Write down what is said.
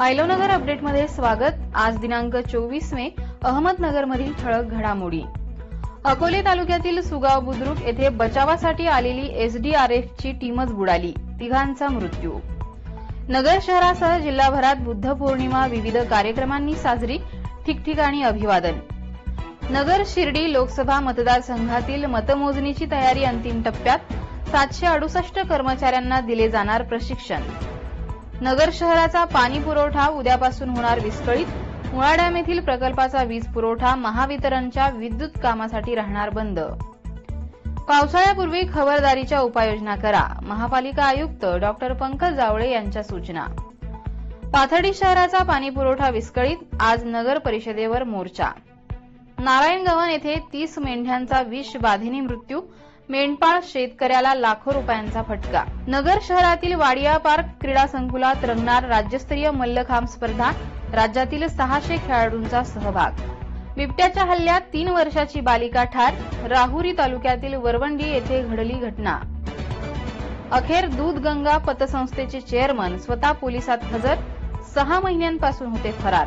आयलोनगर अपडेटमध्ये स्वागत. आज दिनांक चोवीस मे अहमदनगरमधील ठळक घडामोडी. अकोले तालुक्यातील सुगाव बुद्रुक येथे बचावासाठी आलेली एसडीआरएफची टीमच बुडाली. तिघांचा मृत्यू. नगर शहरासह जिल्हाभरात बुद्ध पौर्णिमा विविध कार्यक्रमांनी साजरी ठिकठिकाणी अभिवादन. नगर शिर्डी लोकसभा मतदारसंघातील मतमोजणीची तयारी अंतिम टप्प्यात सातशे अडुसष्ट कर्मचाऱ्यांना दिले जाणार प्रशिक्षण. नगर शहराचा पाणी पुरवठा उद्यापासून होणार विस्कळीत. मुळा डॅम येथील प्रकल्पाचा वीज पुरवठा महावितरणच्या विद्युत कामासाठी राहणार बंद. पावसाळ्यापूर्वी खबरदारीच्या उपाययोजना करा महापालिका आयुक्त डॉक्टर पंकज जावळे यांच्या सूचना. पाथर्डी शहराचा पाणी पुरवठा विस्कळीत आज नगर परिषदेवर मोर्चा. नारायण गव्हाण येथे तीस मेंढ्यांचा विष बाधेने मृत्यू मेंढपाळ शेतकऱ्याला लाखो रुपयांचा फटका. नगर शहरातील वाडिया पार्क क्रीडा संकुलात रंगणार राज्यस्तरीय मल्लखांब स्पर्धा राज्यातील सहाशे खेळाडूंचा सहभाग. बिबट्याच्या हल्ल्यात तीन वर्षाची बालिका ठार राहुरी तालुक्यातील वरवंडी येथे घडली घटना. अखेर दूध गंगा पतसंस्थेचे चेअरमन स्वतः पोलिसात हजर सहा महिन्यांपासून होते फरार.